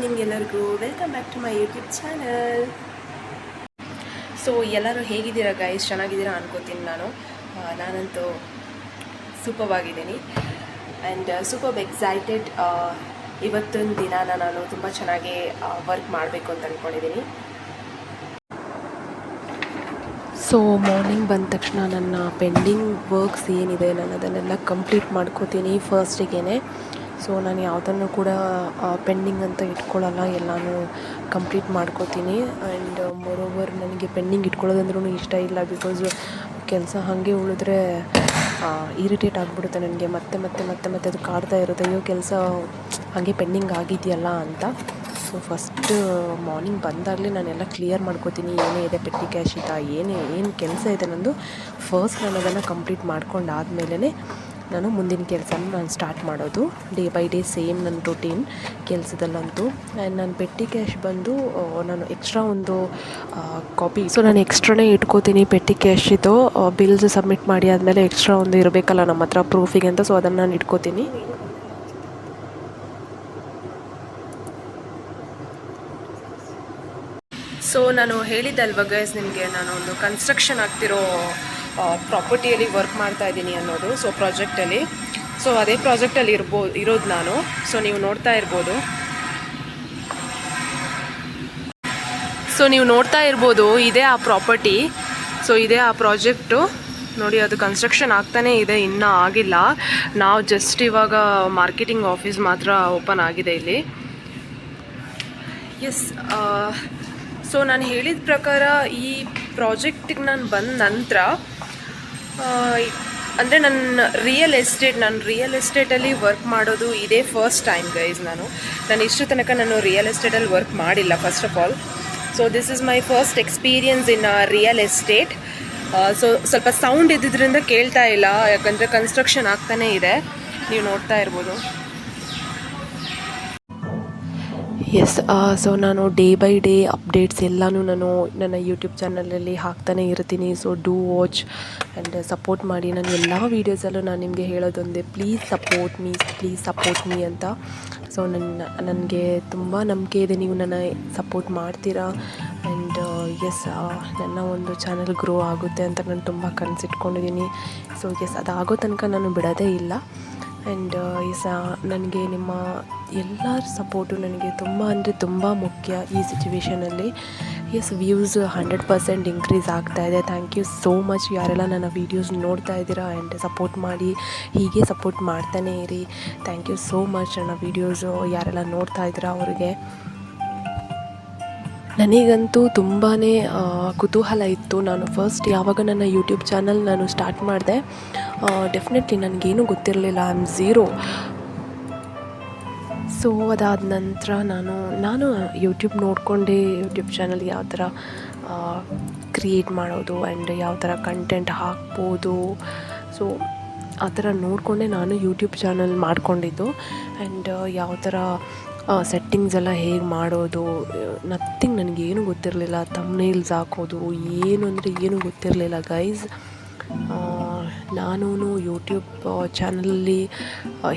Morning ಎಲ್ಲರಿಗೂ welcome back to my YouTube channel so ಎಲ್ಲರೂ ಹೇಗಿದ್ದೀರಾ ಗೈಸ್ ಚೆನ್ನಾಗಿದ್ದೀರಾ ಅನ್ಕೋತೀನಿ ನಾನು. ನಾನಂತೂ ಸೂಪರ್ ಆಗಿದ್ದೀನಿ ಆ್ಯಂಡ್ ಸೂಪರ್ ಎಕ್ಸೈಟೆಡ್ ಇವತ್ತೊಂದು ದಿನಾನ ನಾನು ತುಂಬ ಚೆನ್ನಾಗಿ ವರ್ಕ್ ಮಾಡಬೇಕು ಅಂತ ಅಂದ್ಕೊಂಡಿದ್ದೀನಿ ಸೊ ಮಾರ್ನಿಂಗ್ ಬಂದ ತಕ್ಷಣ ನನ್ನ ಪೆಂಡಿಂಗ್ ವರ್ಕ್ಸ್ ಏನಿದೆ ನಾನು ಅದನ್ನೆಲ್ಲ ಕಂಪ್ಲೀಟ್ ಮಾಡ್ಕೋತೀನಿ ಫಸ್ಟಿಗೆ ಸೊ ನಾನು ಯಾವುದನ್ನು ಕೂಡ ಪೆಂಡಿಂಗ್ ಅಂತ ಇಟ್ಕೊಳ್ಳಲ್ಲ, ಎಲ್ಲನೂ ಕಂಪ್ಲೀಟ್ ಮಾಡ್ಕೋತೀನಿ. ಆ್ಯಂಡ್ ಮೋರೋವರ್ ನನಗೆ ಪೆಂಡಿಂಗ್ ಇಟ್ಕೊಳ್ಳೋದಂದ್ರೂ ಇಷ್ಟ ಇಲ್ಲ ಬಿಕಾಸ್ ಕೆಲಸ ಹಾಗೆ ಉಳಿದ್ರೆ ಇರಿಟೇಟ್ ಆಗಿಬಿಡುತ್ತೆ ನನಗೆ. ಮತ್ತೆ ಮತ್ತೆ ಮತ್ತೆ ಮತ್ತೆ ಅದು ಕಾಡ್ತಾ ಇರುತ್ತೆ. ಅಯ್ಯೋ, ಕೆಲಸ ಹಾಗೆ ಪೆಂಡಿಂಗ್ ಆಗಿದೆಯಲ್ಲ ಅಂತ. ಸೊ ಫಸ್ಟ್ ಮಾರ್ನಿಂಗ್ ಬಂದಾಗಲೇ ನಾನೆಲ್ಲ ಕ್ಲಿಯರ್ ಮಾಡ್ಕೋತೀನಿ. ಏನೇ ಇದೆ ಪೆಟ್ಟಿ ಕ್ಯಾಶ್ ಇತ್ತಾ? ಏನೇ, ಏನು ಕೆಲಸ ಇದೆ ನಂದು? ಫಸ್ಟ್ ನಾನು ಅದನ್ನು ಕಂಪ್ಲೀಟ್ ಮಾಡ್ಕೊಂಡಾದ್ಮೇಲೆ ನಾನು ಮುಂದಿನ ಕೆಲಸನ ನಾನು ಸ್ಟಾರ್ಟ್ ಮಾಡೋದು. ಡೇ ಬೈ ಡೇ ಸೇಮ್ ನನ್ನ ರೊಟೀನ್ ಕೆಲಸದಲ್ಲಂತೂ. ಆ್ಯಂಡ್ ನಾನು ಪೆಟ್ಟಿ ಕ್ಯಾಶ್ ಬಂದು ನಾನು ಎಕ್ಸ್ಟ್ರಾ ಒಂದು ಕಾಪಿ ಸೊ ನಾನು ಎಕ್ಸ್ಟ್ರಾನೇ ಇಟ್ಕೋತೀನಿ ಪೆಟ್ಟಿ ಕ್ಯಾಶ್ ಇದು. ಬಿಲ್ಸ್ ಸಬ್ಮಿಟ್ ಮಾಡಿ ಆದಮೇಲೆ ಎಕ್ಸ್ಟ್ರಾ ಒಂದು ಇರಬೇಕಲ್ಲ ನಮ್ಮ ಹತ್ರ ಪ್ರೂಫಿಗೆ ಅಂತ. ಸೊ ಅದನ್ನು ನಾನು ಇಟ್ಕೋತೀನಿ. ಸೊ ನಾನು ಹೇಳಿದ್ದಲ್ವ ಗೈಸ್ ನಿಮಗೆ? ನಾನು ಒಂದು ಕನ್ಸ್ಟ್ರಕ್ಷನ್ ಆಗ್ತಿರೋ ಪ್ರಾಪರ್ಟಿಯಲ್ಲಿ ವರ್ಕ್ ಮಾಡ್ತಾ ಇದ್ದೀನಿ ಅನ್ನೋದು ಸೊ ಪ್ರಾಜೆಕ್ಟಲ್ಲಿ ಸೊ ಅದೇ ಪ್ರಾಜೆಕ್ಟಲ್ಲಿ ಇರ್ಬೋದು ಇರೋದು ನಾನು. ಸೊ ನೀವು ನೋಡ್ತಾ ಇರ್ಬೋದು. ಸೊ ನೀವು ನೋಡ್ತಾ ಇರ್ಬೋದು, ಇದೇ ಆ ಪ್ರಾಪರ್ಟಿ ಸೊ ಇದೇ ಆ ಪ್ರಾಜೆಕ್ಟು ನೋಡಿ, ಅದು ಕನ್ಸ್ಟ್ರಕ್ಷನ್ ಆಗ್ತಾನೇ ಇದೆ, ಇನ್ನೂ ಆಗಿಲ್ಲ. ನಾವು ಜಸ್ಟ್ ಇವಾಗ ಮಾರ್ಕೆಟಿಂಗ್ ಆಫೀಸ್ ಮಾತ್ರ ಓಪನ್ ಆಗಿದೆ ಇಲ್ಲಿ. ಎಸ್ ಸೊ ನಾನು ಹೇಳಿದ ಪ್ರಕಾರ ಈ ಪ್ರಾಜೆಕ್ಟಿಗೆ ನಾನು ಬಂದ ನಂತರ ಅಂದರೆ ನನ್ನ ರಿಯಲ್ ಎಸ್ಟೇಟ್ ನಾನು ರಿಯಲ್ ಎಸ್ಟೇಟಲ್ಲಿ ವರ್ಕ್ ಮಾಡೋದು ಇದೇ ಫಸ್ಟ್ ಟೈಮ್ ಗೈಸ್ ನಾನು. ನಾನು ಇಷ್ಟು ತನಕ ನಾನು ರಿಯಲ್ ಎಸ್ಟೇಟಲ್ಲಿ ವರ್ಕ್ ಮಾಡಿಲ್ಲ first of all so this is my first experience in real estate so ಸ್ವಲ್ಪ ಸೌಂಡ್ ಇದ್ದಿದ್ದರಿಂದ ಕೇಳ್ತಾ ಇಲ್ಲ, ಯಾಕಂದರೆ ಕನ್ಸ್ಟ್ರಕ್ಷನ್ ಆಗ್ತಾನೇ ಇದೆ. ನೀವು ನೋಡ್ತಾ ಇರ್ಬೋದು. ಎಸ್ ಸೊ ನಾನು ಡೇ ಬೈ ಡೇ ಅಪ್ಡೇಟ್ಸ್ ಎಲ್ಲನೂ ನಾನು ನನ್ನ ಯೂಟ್ಯೂಬ್ ಚಾನಲಲ್ಲಿ ಹಾಕ್ತಾನೆ ಇರ್ತೀನಿ. So do watch and support ಮಾಡಿ. ನಾನು ಎಲ್ಲ ವೀಡಿಯೋಸಲ್ಲೂ ನಾನು ನಿಮಗೆ ಹೇಳೋದೊಂದೇ please support me please support me ಅಂತ. ಸೊ ನನ್ನ ನನಗೆ ತುಂಬ ನಂಬಿಕೆ ಇದೆ ನೀವು ನನ್ನ ಸಪೋರ್ಟ್ ಮಾಡ್ತೀರಾ. ಆ್ಯಂಡ್ ಎಸ್ ನನ್ನ ಒಂದು ಚಾನಲ್ ಗ್ರೋ ಆಗುತ್ತೆ ಅಂತ ನಾನು ತುಂಬ ಕನಸಿಟ್ಕೊಂಡಿದ್ದೀನಿ ಸೊ ಎಸ್ ಅದಾಗೋ ತನಕ ನಾನು ಬಿಡೋದೇ ಇಲ್ಲ. ಆ್ಯಂಡ್ ಎಸ್ ನನಗೆ ನಿಮ್ಮ ಎಲ್ಲರ ಸಪೋರ್ಟು ನನಗೆ ತುಂಬ ಅಂದರೆ ತುಂಬ ಮುಖ್ಯ ಈ ಸಿಚುವೇಷನಲ್ಲಿ yes views hundred percent increase ಆಗ್ತಾ ಇದೆ. ಥ್ಯಾಂಕ್ ಯು ಸೋ ಮಚ್ ಯಾರೆಲ್ಲ ನನ್ನ ವೀಡಿಯೋಸ್ ನೋಡ್ತಾ ಇದ್ದೀರಾ ಆ್ಯಂಡ್ ಸಪೋರ್ಟ್ ಮಾಡಿ, ಹೀಗೆ ಸಪೋರ್ಟ್ ಮಾಡ್ತಾನೇ ಇರಿ. ಥ್ಯಾಂಕ್ ಯು ಸೋ ಮಚ್ ನನ್ನ ವೀಡಿಯೋಸು ಯಾರೆಲ್ಲ ನೋಡ್ತಾ ಇದ್ದೀರಾ ಅವ್ರಿಗೆ. ನನಗಂತೂ ತುಂಬಾ ಕುತೂಹಲ ಇತ್ತು. ನಾನು ಫಸ್ಟ್ ಯಾವಾಗ ನನ್ನ ಯೂಟ್ಯೂಬ್ ಚಾನಲ್ ನಾನು ಸ್ಟಾರ್ಟ್ ಮಾಡಿದೆ ಡೆಫಿನೆಟ್ಲಿ ನನಗೇನು ಗೊತ್ತಿರಲಿಲ್ಲ. ಐ ಆಮ್ ಝೀರೋ ಸೊ ಅದಾದ ನಂತರ ನಾನು ನಾನು ಯೂಟ್ಯೂಬ್ ನೋಡಿಕೊಂಡೇ ಯೂಟ್ಯೂಬ್ ಚಾನಲ್ ಯಾವ ಥರ ಕ್ರಿಯೇಟ್ ಮಾಡೋದು ಆ್ಯಂಡ್ ಯಾವ ಥರ ಕಂಟೆಂಟ್ ಹಾಕ್ಬೋದು. ಸೊ ಆ ಥರ ನೋಡಿಕೊಂಡೆ ನಾನು ಯೂಟ್ಯೂಬ್ ಚಾನಲ್ ಮಾಡಿಕೊಂಡಿದ್ದು. ಆ್ಯಂಡ್ ಯಾವ ಥರ ಸೆಟ್ಟಿಂಗ್ಸ್ ಎಲ್ಲ ಹೇಗೆ ಮಾಡೋದು ನಥಿಂಗ್ ನನಗೇನು ಗೊತ್ತಿರಲಿಲ್ಲ. ತಮ್ನೇಲ್ಸ್ ಹಾಕೋದು, ಏನು ಅಂದರೆ ಏನು ಗೊತ್ತಿರಲಿಲ್ಲ. ಗೈಸ್ ನಾನು ಯೂಟ್ಯೂಬ್ ಚಾನಲಲ್ಲಿ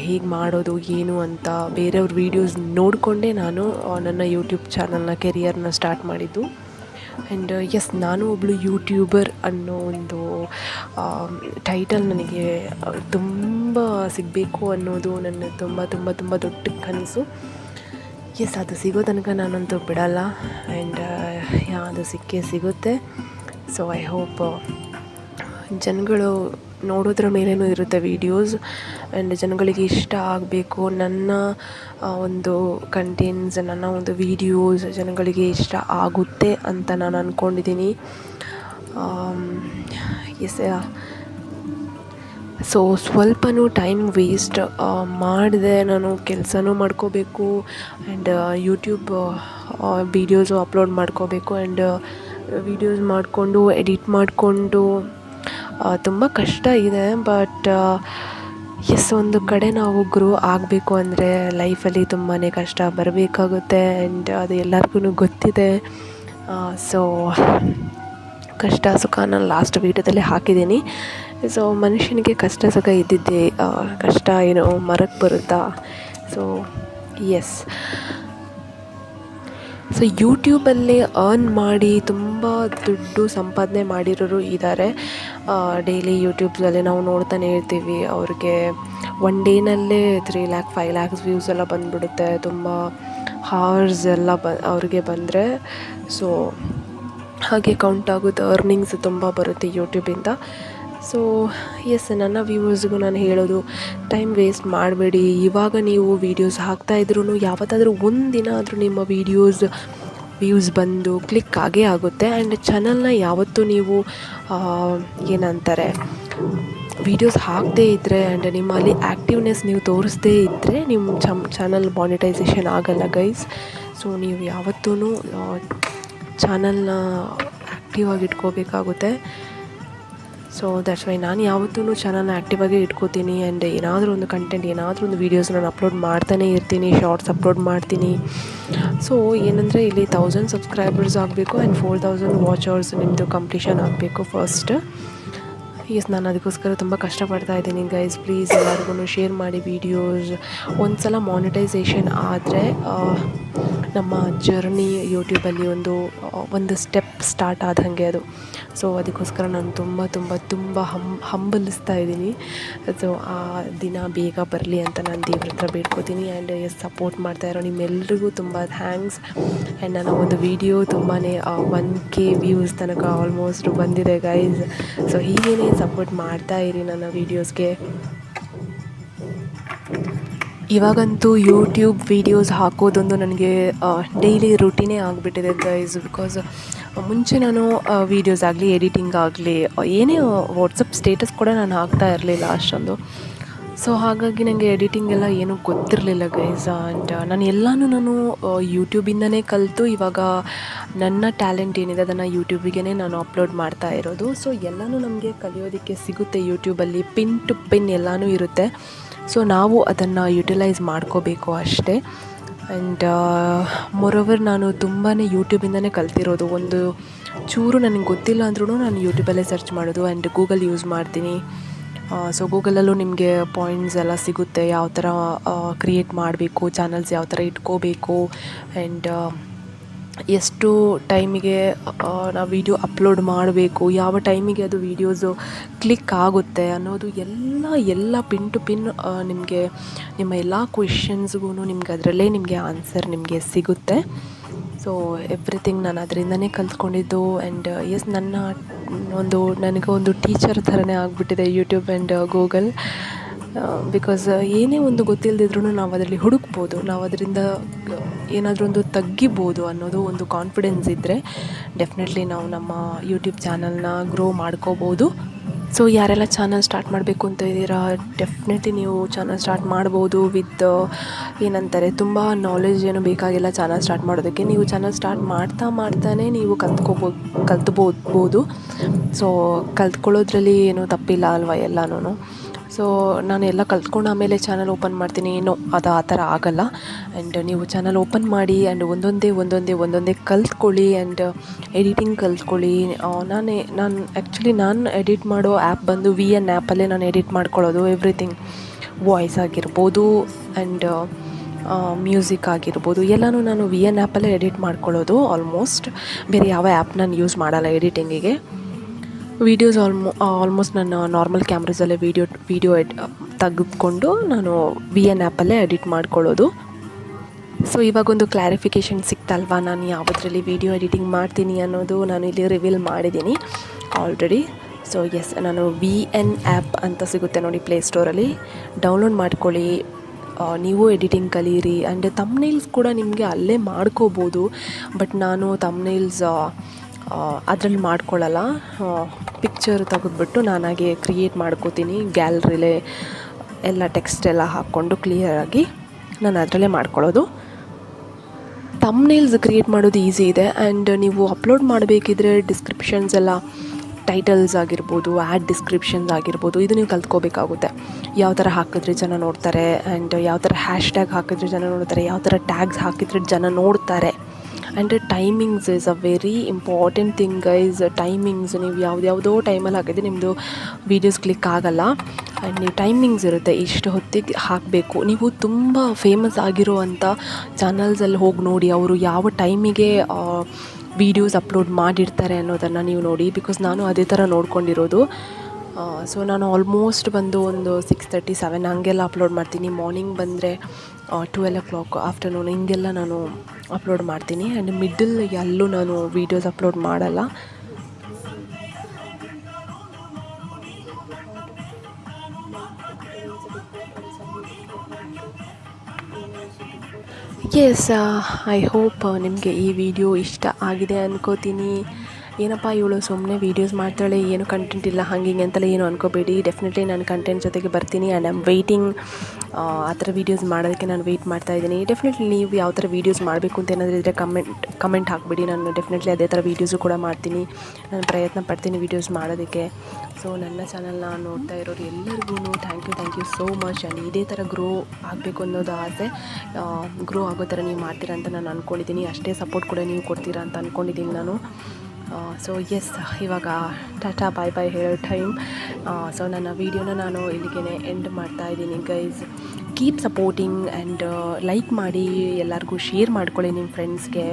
ಹೇಗೆ ಮಾಡೋದು, ಏನು ಅಂತ ಬೇರೆಯವ್ರ ವೀಡಿಯೋಸ್ ನೋಡಿಕೊಂಡೇ ನಾನು ನನ್ನ ಯೂಟ್ಯೂಬ್ ಚಾನಲ್ನ ಕೆರಿಯರ್ನ ಸ್ಟಾರ್ಟ್ ಮಾಡಿದ್ದು. ಆ್ಯಂಡ್ ಎಸ್ ನಾನು ಒಬ್ಬಳು ಯೂಟ್ಯೂಬರ್ ಅನ್ನೋ ಒಂದು ಟೈಟಲ್ ನನಗೆ ತುಂಬ ಸಿಗಬೇಕು ಅನ್ನೋದು ನನ್ನ ತುಂಬ ತುಂಬ ತುಂಬ ದೊಡ್ಡ ಕನಸು. ಎಸ್ ಅದು ಸಿಗೋ ತನಕ ನಾನಂತೂ ಬಿಡಲ್ಲ. ಆ್ಯಂಡ್ ಅದು ಸಿಕ್ಕೇ ಸಿಗುತ್ತೆ. ಸೊ ಐ ಹೋಪ್ ಜನಗಳು ನೋಡೋದ್ರ ಮೇಲೇನೂ ಇರುತ್ತೆ ವೀಡಿಯೋಸ್ ಆ್ಯಂಡ್ ಜನಗಳಿಗೆ ಇಷ್ಟ ಆಗಬೇಕು ನನ್ನ ಒಂದು ಕಂಟೆಂಟ್ಸ್ ನನ್ನ ಒಂದು ವೀಡಿಯೋಸ್ ಜನಗಳಿಗೆ ಇಷ್ಟ ಆಗುತ್ತೆ ಅಂತ ನಾನು ಅಂದ್ಕೊಂಡಿದ್ದೀನಿ ಎಸ್ ಸೊ ಸ್ವಲ್ಪನೂ ಟೈಮ್ ವೇಸ್ಟ್ ಮಾಡಿದೆ ನಾನು ಕೆಲಸನೂ ಮಾಡ್ಕೋಬೇಕು ಆ್ಯಂಡ್ ಯೂಟ್ಯೂಬ್ ವೀಡಿಯೋಸು ಅಪ್ಲೋಡ್ ಮಾಡ್ಕೋಬೇಕು ಆ್ಯಂಡ್ ವೀಡಿಯೋಸ್ ಮಾಡಿಕೊಂಡು ಎಡಿಟ್ ಮಾಡಿಕೊಂಡು ತುಂಬ ಕಷ್ಟ ಇದೆ ಬಟ್ ಎಸ್ ಒಂದು ಕಡೆ ನಾವು ಗ್ರೋ ಆಗಬೇಕು ಅಂದರೆ ಲೈಫಲ್ಲಿ ತುಂಬಾ ಕಷ್ಟ ಬರಬೇಕಾಗುತ್ತೆ ಆ್ಯಂಡ್ ಅದು ಎಲ್ಲರಿಗೂ ಗೊತ್ತಿದೆ. ಸೊ ಕಷ್ಟ ಸುಖ ನಾನು ಲಾಸ್ಟ್ ವೀಡಿಯೋದಲ್ಲಿ ಹಾಕಿದ್ದೀನಿ. ಸೊ ಮನುಷ್ಯನಿಗೆ ಕಷ್ಟ ಸುಖ ಇದ್ದಿದ್ದೇ ಕಷ್ಟ ಏನೋ ಮರಕ್ಕೆ ಬರುತ್ತಾ? ಸೊ ಎಸ್ ಸೊ ಯೂಟ್ಯೂಬಲ್ಲಿ ಅರ್ನ್ ಮಾಡಿ ತುಂಬ ದುಡ್ಡು ಸಂಪಾದನೆ ಮಾಡಿರೋರು ಇದ್ದಾರೆ ಡೈಲಿ ಯೂಟ್ಯೂಬ್ಸಲ್ಲಿ ನಾವು ನೋಡ್ತಾನೆ ಇರ್ತೀವಿ. ಅವ್ರಿಗೆ one ಡೇನಲ್ಲೇ three lakh five lakhs views ಎಲ್ಲ ಬಂದುಬಿಡುತ್ತೆ. ತುಂಬ ಹಾರ್ಸ್ ಎಲ್ಲ ಬ, ಅವ್ರಿಗೆ ಬಂದರೆ. ಸೊ ಹಾಗೆ ಕೌಂಟ್ ಆಗೋದು ಅರ್ನಿಂಗ್ಸ್ ತುಂಬ ಬರುತ್ತೆ ಯೂಟ್ಯೂಬಿಂದ ಸೊ ಎಸ್ ನನ್ನ ವ್ಯೂವರ್ಸ್ಗೂ ನಾನು ಹೇಳೋದು ಟೈಮ್ ವೇಸ್ಟ್ ಮಾಡಬೇಡಿ. ಇವಾಗ ನೀವು ವೀಡಿಯೋಸ್ ಹಾಕ್ತಾಯಿದ್ರೂ ಯಾವತ್ತಾದರೂ ಒಂದು ಆದರೂ ನಿಮ್ಮ ವೀಡಿಯೋಸ್ ವ್ಯೂಸ್ ಬಂದು ಕ್ಲಿಕ್ ಆಗೇ ಆಗುತ್ತೆ. ಆ್ಯಂಡ್ ಚಾನಲ್ನ ಯಾವತ್ತೂ ನೀವು ಏನಂತಾರೆ ವೀಡಿಯೋಸ್ ಹಾಕದೇ ಇದ್ದರೆ ಆ್ಯಂಡ್ ನಿಮ್ಮಲ್ಲಿ ಆ್ಯಕ್ಟಿವ್ನೆಸ್ ನೀವು ತೋರಿಸದೇ ಇದ್ದರೆ ನಿಮ್ಮ ಚಮ್ ಚಾನಲ್ ಮಾನಿಟೈಸೇಷನ್ ಆಗಲ್ಲ ಗೈಸ್ ಸೊ ನೀವು ಯಾವತ್ತೂ ಚಾನಲ್ನ ಆ್ಯಕ್ಟಿವ್ ಆಗಿ ಇಟ್ಕೋಬೇಕಾಗುತ್ತೆ. ಸೊ ದಟ್ಸ್ ವೈ ನಾನು ಯಾವತ್ತೂ ಚಾನಲ್ನ ಆ್ಯಕ್ಟಿವ್ ಆಗಿ ಇಟ್ಕೋತೀನಿ ಆ್ಯಂಡ್ ಏನಾದರೂ ಒಂದು ಕಂಟೆಂಟ್ ಏನಾದರೂ ಒಂದು ವೀಡಿಯೋಸ್ ನಾನು ಅಪ್ಲೋಡ್ ಮಾಡ್ತಾನೆ ಇರ್ತೀನಿ ಶಾರ್ಟ್ಸ್ ಅಪ್ಲೋಡ್ ಮಾಡ್ತೀನಿ. ಸೊ ಏನಂದರೆ ಇಲ್ಲಿ ತೌಸಂಡ್ ಸಬ್ಸ್ಕ್ರೈಬರ್ಸ್ ಆಗಬೇಕು and four thousand watch hours ನಿಮ್ಮದು ಕಂಪ್ಲೀಷನ್ ಆಗಬೇಕು ಫಸ್ಟ್ ಎಸ್ ನಾನು ಅದಕ್ಕೋಸ್ಕರ ತುಂಬ ಕಷ್ಟಪಡ್ತಾ ಇದ್ದೀನಿ ಗೈಸ್ ಪ್ಲೀಸ್ ಎಲ್ಲರಿಗೂ ಶೇರ್ ಮಾಡಿ ವೀಡಿಯೋಸ್ ಒಂದು ಸಲ ಮಾನಿಟೈಸೇಷನ್ ಆದರೆ ನಮ್ಮ ಜರ್ನಿ ಯೂಟ್ಯೂಬಲ್ಲಿ ಒಂದು ಒಂದು ಸ್ಟೆಪ್ ಸ್ಟಾರ್ಟ್ ಆದಂಗೆ ಅದು. ಸೊ ಅದಕ್ಕೋಸ್ಕರ ನಾನು ತುಂಬ ತುಂಬ ತುಂಬ ಹಂ, ಹಂಬಲಿಸ್ತಾ ಇದ್ದೀನಿ. ಸೊ ಆ ದಿನ ಬೇಗ ಬರಲಿ ಅಂತ ನಾನು ದೇವ್ರ ಹತ್ರ ಬೇಡ್ಕೋತೀನಿ. ಆ್ಯಂಡ್ ಸಪೋರ್ಟ್ ಮಾಡ್ತಾ ಇರೋ ನಿಮ್ಮೆಲ್ರಿಗೂ ತುಂಬ ಥ್ಯಾಂಕ್ಸ್ ಆ್ಯಂಡ್ ನನ್ನ ಒಂದು ವಿಡಿಯೋ ತುಂಬಾ ಒನ್ ಕೆ ವ್ಯೂಸ್ ತನಕ ಆಲ್ಮೋಸ್ಟ್ ಬಂದಿದೆ ಗೈಸ್ ಸೊ ಹೀಗೇ ಸಪೋರ್ಟ್ ಮಾಡ್ತಾ ಇರಿ ನನ್ನ ವೀಡಿಯೋಸ್ಗೆ ಇವಾಗಂತೂ ಯೂಟ್ಯೂಬ್ ವೀಡಿಯೋಸ್ ಹಾಕೋದೊಂದು ನನಗೆ ಡೈಲಿ ರುಟೀನೇ ಆಗಿಬಿಟ್ಟಿದೆ ಗೈಸ್ ಬಿಕಾಸ್ ಮುಂಚೆ ನಾನು ವೀಡಿಯೋಸ್ ಆಗಲಿ ಎಡಿಟಿಂಗ್ ಆಗಲಿ ಏನೇ ವಾಟ್ಸಪ್ ಸ್ಟೇಟಸ್ ಕೂಡ ನಾನು ಹಾಕ್ತಾ ಇರಲಿಲ್ಲ ಅಷ್ಟೊಂದು. ಸೊ ಹಾಗಾಗಿ ನನಗೆ ಎಡಿಟಿಂಗ್ ಎಲ್ಲ ಏನೂ ಗೊತ್ತಿರಲಿಲ್ಲ ಗೈಸ್ ಆ್ಯಂಡ್ ನಾನು ಎಲ್ಲಾನು ನಾನು ಯೂಟ್ಯೂಬಿಂದನೇ ಕಲಿತು. ಇವಾಗ ನನ್ನ ಟ್ಯಾಲೆಂಟ್ ಏನಿದೆ, ಅದನ್ನು ಯೂಟ್ಯೂಬಿಗೆ ನಾನು ಅಪ್ಲೋಡ್ ಮಾಡ್ತಾ ಇರೋದು. ಸೊ ಎಲ್ಲನೂ ನಮಗೆ ಕಲಿಯೋದಕ್ಕೆ ಸಿಗುತ್ತೆ ಯೂಟ್ಯೂಬಲ್ಲಿ ಪಿನ್ ಟು ಪಿನ್ ಎಲ್ಲನೂ ಇರುತ್ತೆ. ಸೊ ನಾವು ಅದನ್ನು ಯುಟಿಲೈಸ್ ಮಾಡ್ಕೋಬೇಕು ಅಷ್ಟೇ. ಆ್ಯಂಡ್ ಮೊರೋವರ್ ನಾನು ತುಂಬಾ ಯೂಟ್ಯೂಬಿಂದನೇ ಕಲ್ತಿರೋದು. ಒಂದು ಚೂರು ನನಗೆ ಗೊತ್ತಿಲ್ಲ ಅಂದ್ರೂ ನಾನು ಯೂಟ್ಯೂಬಲ್ಲೇ ಸರ್ಚ್ ಮಾಡೋದು ಆ್ಯಂಡ್ ಗೂಗಲ್ ಯೂಸ್ ಮಾಡ್ತೀನಿ. ಸೊ ಗೂಗಲಲ್ಲೂ ನಿಮಗೆ ಪಾಯಿಂಟ್ಸ್ ಎಲ್ಲ ಸಿಗುತ್ತೆ. ಯಾವ ಥರ ಕ್ರಿಯೇಟ್ ಮಾಡಬೇಕು ಚಾನಲ್ಸ್ ಯಾವ ಥರ ಇಟ್ಕೋಬೇಕು ಆ್ಯಂಡ್ ಎಷ್ಟು ಟೈಮಿಗೆ ನಾವು ವೀಡಿಯೋ ಅಪ್ಲೋಡ್ ಮಾಡಬೇಕು, ಯಾವ ಟೈಮಿಗೆ ಅದು ವೀಡಿಯೋಸು ಕ್ಲಿಕ್ ಆಗುತ್ತೆ ಅನ್ನೋದು ಎಲ್ಲ ಎಲ್ಲ ಪಿನ್ ಟು ಪಿನ್ ನಿಮಗೆ, ನಿಮ್ಮ ಎಲ್ಲ ಕ್ವೆಶನ್ಸ್ಗೂ ನಿಮ್ಗೆ ಅದರಲ್ಲೇ ನಿಮಗೆ ಆನ್ಸರ್ ನಿಮಗೆ ಸಿಗುತ್ತೆ. ಸೊ ಎವ್ರಿಥಿಂಗ್ ನಾನು ಅದರಿಂದನೇ ಕಲ್ತ್ಕೊಂಡಿದ್ದು ಆ್ಯಂಡ್ ಎಸ್ ನನ್ನ ಒಂದು, ನನಗೆ ಒಂದು ಟೀಚರ್ ಥರನೇ ಆಗಿಬಿಟ್ಟಿದೆ ಯೂಟ್ಯೂಬ್ ಆ್ಯಂಡ್ ಗೂಗಲ್ ಬಿಕಾಸ್ ಏನೇ ಒಂದು ಗೊತ್ತಿಲ್ಲದಿದ್ರೂ ನಾವು ಅದರಲ್ಲಿ ಹುಡುಕ್ಬೋದು. ನಾವು ಅದರಿಂದ ಏನಾದರೂ ಒಂದು ತಗ್ಗಿಬೋದು ಅನ್ನೋದು ಒಂದು ಕಾನ್ಫಿಡೆನ್ಸ್ ಇದ್ದರೆ ಡೆಫಿನೆಟ್ಲಿ ನಾವು ನಮ್ಮ ಯೂಟ್ಯೂಬ್ ಚಾನಲ್ನ ಗ್ರೋ ಮಾಡ್ಕೋಬೋದು. ಸೊ ಯಾರೆಲ್ಲ ಚಾನಲ್ ಸ್ಟಾರ್ಟ್ ಮಾಡಬೇಕು ಅಂತ ಇದ್ದೀರಾ ಡೆಫಿನೆಟ್ಲಿ ನೀವು ಚಾನಲ್ ಸ್ಟಾರ್ಟ್ ಮಾಡ್ಬೋದು ವಿತ್ ಏನಂತಾರೆ, ತುಂಬ ನಾಲೆಜ್ ಏನು ಬೇಕಾಗಿಲ್ಲ ಚಾನಲ್ ಸ್ಟಾರ್ಟ್ ಮಾಡೋದಕ್ಕೆ. ನೀವು ಚಾನಲ್ ಸ್ಟಾರ್ಟ್ ಮಾಡ್ತಾ ಮಾಡ್ತಾನೆ ನೀವು ಕಲ್ತ್ಕೋಬೋ ಕಲ್ತ್ಬೋದ್ಬೋದು ಸೊ ಕಲ್ತ್ಕೊಳ್ಳೋದ್ರಲ್ಲಿ ಏನೂ ತಪ್ಪಿಲ್ಲ ಅಲ್ವಾ ಎಲ್ಲನೂ ಸೊ ನಾನು ಎಲ್ಲ ಕಲ್ತ್ಕೊಂಡು ಆಮೇಲೆ ಚಾನಲ್ ಓಪನ್ ಮಾಡ್ತೀನಿ. ನೋ ಅದು ಆ ಥರ ಆಗಲ್ಲ. ಆ್ಯಂಡ್ ನೀವು ಚಾನಲ್ ಓಪನ್ ಮಾಡಿ ಆ್ಯಂಡ್ ಒಂದೊಂದೇ ಒಂದೊಂದೇ ಒಂದೊಂದೇ ಕಲ್ತ್ಕೊಳ್ಳಿ ಆ್ಯಂಡ್ ಎಡಿಟಿಂಗ್ ಕಲ್ತ್ಕೊಳ್ಳಿ. ನಾನೇ, ನಾನು ಆ್ಯಕ್ಚುಲಿ ನಾನು ಎಡಿಟ್ ಮಾಡೋ ಆ್ಯಪ್ ಬಂದು ವಿ ಎನ್ ಆ್ಯಪಲ್ಲೇ ನಾನು ಎಡಿಟ್ ಮಾಡ್ಕೊಳ್ಳೋದು ಎವ್ರಿಥಿಂಗ್ ವಾಯ್ಸ್ ಆಗಿರ್ಬೋದು ಆ್ಯಂಡ್ ಮ್ಯೂಸಿಕ್ ಆಗಿರ್ಬೋದು. ಎಲ್ಲನೂ ನಾನು ವಿ ಎನ್ ಆ್ಯಪಲ್ಲೇ ಎಡಿಟ್ ಮಾಡ್ಕೊಳ್ಳೋದು ಆಲ್ಮೋಸ್ಟ್ ಬೇರೆ ಯಾವ ಆ್ಯಪ್ ನಾನು ಯೂಸ್ ಮಾಡಲ್ಲ ಎಡಿಟಿಂಗಿಗೆ ವೀಡಿಯೋಸ್ ಆಲ್ಮೋ ಆಲ್ಮೋಸ್ಟ್ ನಾನು ನಾರ್ಮಲ್ ಕ್ಯಾಮ್ರಾಸಲ್ಲೇ ವೀಡಿಯೋ ವೀಡಿಯೋ ಎಡ್ ತೆಗೆದುಕೊಂಡು ನಾನು ವಿ ಎನ್ ಆ್ಯಪಲ್ಲೇ ಎಡಿಟ್ ಮಾಡ್ಕೊಳ್ಳೋದು. ಸೊ ಇವಾಗೊಂದು ಕ್ಲಾರಿಫಿಕೇಷನ್ ಸಿಕ್ತಲ್ವಾ? ನಾನು ಯಾವುದರಲ್ಲಿ ವೀಡಿಯೋ ಎಡಿಟಿಂಗ್ ಮಾಡ್ತೀನಿ ಅನ್ನೋದು ನಾನು ಇಲ್ಲಿ ರಿವೀಲ್ ಮಾಡಿದ್ದೀನಿ ಆಲ್ರೆಡಿ ಸೊ ಎಸ್ ನಾನು ವಿ ಎನ್ ಆ್ಯಪ್ ಅಂತ ಸಿಗುತ್ತೆ ನೋಡಿ ಪ್ಲೇಸ್ಟೋರಲ್ಲಿ ಡೌನ್ಲೋಡ್ ಮಾಡ್ಕೊಳ್ಳಿ. ನೀವು ಎಡಿಟಿಂಗ್ ಕಲೀರಿ. ಆ್ಯಂಡ್ ತಮ್ನೇಲ್ಸ್ ಕೂಡ ನಿಮಗೆ ಅಲ್ಲೇ ಮಾಡ್ಕೋಬೋದು. ಬಟ್ ನಾನು ತಮ್ನೇಲ್ಸ್ ಅದರಲ್ಲಿ ಮಾಡ್ಕೊಳ್ಳಲ್ಲ. ಪಿಕ್ಚರ್ ತೆಗೆದ್ಬಿಟ್ಟು ನಾನಾಗೆ ಕ್ರಿಯೇಟ್ ಮಾಡ್ಕೋತೀನಿ. ಗ್ಯಾಲ್ರಿಲೇ ಎಲ್ಲ ಟೆಕ್ಸ್ಟ್ ಎಲ್ಲ ಹಾಕ್ಕೊಂಡು ಕ್ಲಿಯರಾಗಿ ನಾನು ಅದರಲ್ಲೇ ಮಾಡ್ಕೊಳ್ಳೋದು. ತಮ್ನೇಲ್ಸ್ ಕ್ರಿಯೇಟ್ ಮಾಡೋದು ಈಸಿ ಇದೆ. ಆ್ಯಂಡ್ ನೀವು ಅಪ್ಲೋಡ್ ಮಾಡಬೇಕಿದ್ರೆ ಡಿಸ್ಕ್ರಿಪ್ಷನ್ಸ್ ಎಲ್ಲ ಟೈಟಲ್ಸ್ ಆಗಿರ್ಬೋದು ಆ್ಯಡ್ ಡಿಸ್ಕ್ರಿಪ್ಷನ್ಸ್ ಆಗಿರ್ಬೋದು, ಇದು ನೀವು ಕಲ್ತ್ಕೋಬೇಕಾಗುತ್ತೆ. ಯಾವ ಥರ ಹಾಕಿದ್ರೆ ಜನ ನೋಡ್ತಾರೆ ಆ್ಯಂಡ್ ಯಾವ ಥರ ಹ್ಯಾಶ್ ಟ್ಯಾಗ್ ಹಾಕಿದ್ರೆ ಜನ ನೋಡ್ತಾರೆ, ಯಾವ ಥರ ಟ್ಯಾಗ್ಸ್ ಹಾಕಿದ್ರೆ ಜನ ನೋಡ್ತಾರೆ. And timings is a very important thing guys timings ನೀವು ಯಾವ್ದ್ಯಾವುದೋ ಟೈಮಲ್ಲಿ ಹಾಕಿದ್ರೆ ನಿಮ್ಮದು ವೀಡಿಯೋಸ್ ಕ್ಲಿಕ್ ಆಗಲ್ಲ. ಆ್ಯಂಡ್ ನೀವು ಟೈಮಿಂಗ್ಸ್ ಇರುತ್ತೆ, ಇಷ್ಟು ಹೊತ್ತಿಗೆ ಹಾಕಬೇಕು. ನೀವು ತುಂಬ ಫೇಮಸ್ ಆಗಿರುವಂಥ ಚಾನಲ್ಸಲ್ಲಿ ಹೋಗಿ ನೋಡಿ, ಅವರು ಯಾವ ಟೈಮಿಗೆ ವೀಡಿಯೋಸ್ ಅಪ್ಲೋಡ್ ಮಾಡಿರ್ತಾರೆ ಅನ್ನೋದನ್ನು ನೀವು ನೋಡಿ. ಬಿಕಾಸ್ ನಾನು ಅದೇ ಥರ ನೋಡ್ಕೊಂಡಿರೋದು. ಸೊ ನಾನು ಆಲ್ಮೋಸ್ಟ್ ಬಂದು ಒಂದು ಸಿಕ್ಸ್ ತರ್ಟಿ ಸೆವೆನ್ ಹಂಗೆಲ್ಲ ಅಪ್ಲೋಡ್ ಮಾಡ್ತೀನಿ. ಮಾರ್ನಿಂಗ್ ಬಂದರೆ ಟ್ವೆಲ್ ಓ ಕ್ಲಾಕ್ ಆಫ್ಟರ್ನೂನ್ ಹಿಂಗೆಲ್ಲ ನಾನು ಅಪ್ಲೋಡ್ ಮಾಡ್ತೀನಿ. ಆ್ಯಂಡ್ ಮಿಡ್ಲ್ ಎಲ್ಲೂ ನಾನು ವೀಡಿಯೋಸ್ ಅಪ್ಲೋಡ್ ಮಾಡಲ್ಲ. ಎಸ್ ಐ ಹೋಪ್ ನಿಮಗೆ ಈ ವಿಡಿಯೋ ಇಷ್ಟ ಆಗಿದೆ ಅನ್ಕೋತೀನಿ. ಏನಪ್ಪ ಇವಳು ಸುಮ್ಮನೆ ವೀಡಿಯೋಸ್ ಮಾಡ್ತಾಳೆ, ಏನು ಕಂಟೆಂಟ್ ಇಲ್ಲ, ಹಂಗೆ ಹಿಂಗೆ ಅಂತಲೇ ಏನು ಅನ್ಕೋಬೇಡಿ. ಡೆಫಿನೆಟ್ಲಿ ನಾನು ಕಂಟೆಂಟ್ ಜೊತೆಗೆ ಬರ್ತೀನಿ ಆ್ಯಂಡ್ ಐಮ್ ವೆಯ್ಟಿಂಗ್ ಆ ಥರ ವೀಡಿಯೋಸ್ ಮಾಡೋದಕ್ಕೆ ನಾನು ವೆಯ್ಟ್ ಮಾಡ್ತಾ ಇದ್ದೀನಿ. ಡೆಫಿನೆಟ್ಲಿ ನೀವು ಯಾವ ಥರ ವೀಡಿಯೋಸ್ ಮಾಡಬೇಕು ಅಂತ ಏನಾದರೂ ಇದ್ದರೆ ಕಮೆಂಟ್ ಕಮೆಂಟ್ ಹಾಕಿಬಿಡಿ. ನಾನು ಡೆಫಿನೆಟ್ಲಿ ಅದೇ ಥರ ವೀಡಿಯೋಸು ಕೂಡ ಮಾಡ್ತೀನಿ. ನಾನು ಪ್ರಯತ್ನ ಪಡ್ತೀನಿ ವೀಡಿಯೋಸ್ ಮಾಡೋದಕ್ಕೆ. ಸೊ ನನ್ನ ಚಾನಲ್ನ ನೋಡ್ತಾ ಇರೋರು ಎಲ್ಲರಿಗೂ thank you thank you so much and ಇದೇ ಥರ ಗ್ರೋ ಆಗಬೇಕು ಅನ್ನೋದು ಆಸೆ ಗ್ರೋ ಆಗೋ ಥರ ನೀವು ಮಾಡ್ತೀರಾ ಅಂತ ನಾನು ಅಂದ್ಕೊಂಡಿದ್ದೀನಿ ಅಷ್ಟೇ ಸಪೋರ್ಟ್ ಕೂಡ ನೀವು ಕೊಡ್ತೀರಾ ಅಂತ ಅಂದ್ಕೊಂಡಿದ್ದೀನಿ ನಾನು. ಸೊ ಎಸ್ ಇವಾಗ ಟಾಟಾ ಬಾಯ್ ಬಾಯ್ ಹೇಳೋ ಟೈಮ್ ಸೊ ನನ್ನ ವೀಡಿಯೋನ ನಾನು ಇಲ್ಲಿಗೆ ಎಂಡ್ ಮಾಡ್ತಾ ಇದ್ದೀನಿ guys keep supporting and like ಮಾಡಿ ಎಲ್ಲರಿಗೂ ಶೇರ್ ಮಾಡ್ಕೊಳ್ಳಿ ನಿಮ್ಮ ಫ್ರೆಂಡ್ಸ್ಗೆ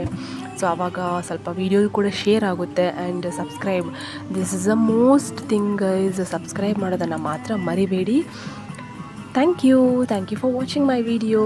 ಸೊ ಆವಾಗ ಸ್ವಲ್ಪ ವೀಡಿಯೋ ಕೂಡ ಶೇರ್ ಆಗುತ್ತೆ and subscribe this is a most thing guys subscribe ಮಾಡೋದನ್ನು ಮಾತ್ರ ಮರಿಬೇಡಿ. Thank you thank you for watching my video